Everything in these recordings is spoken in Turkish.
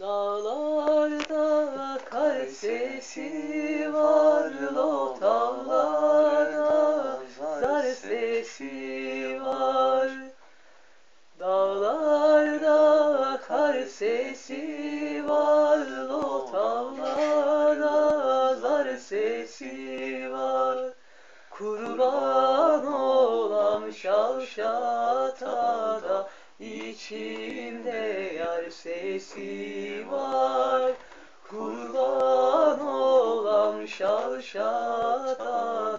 Dağlarda kar sesi var, lotalarda zar sesi var. Dağlarda kar sesi var, lotalarda zar sesi var. Kurban olam şavşata da yar sesi var. Kurban olam şavşata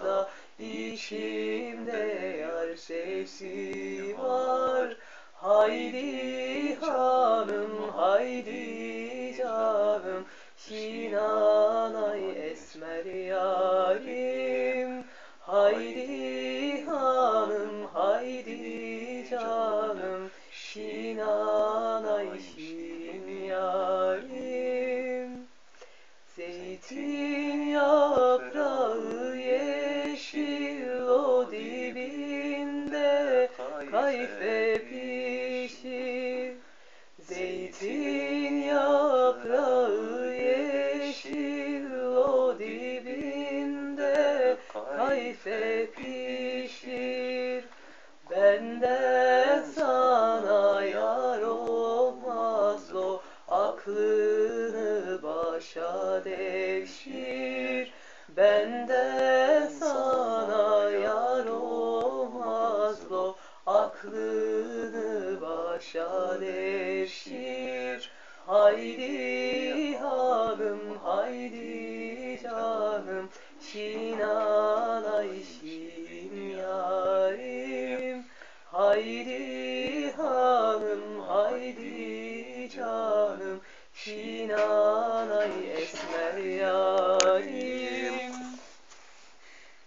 da içimde yar sesi var. Haydi hanım haydi canım Şinanay esmer yarim Haydi hanım haydi canım Şinanay Zeytin yaprağı yeşil o dibinde. Kayfe pişir. Zeytin yaprağı başa devşir. Benden sana yar olmaz o aklını başa devşir. Haydi hanım haydi canım Şinanay şin yarim. Haydi hanım haydi canım Şinanay esmer yarim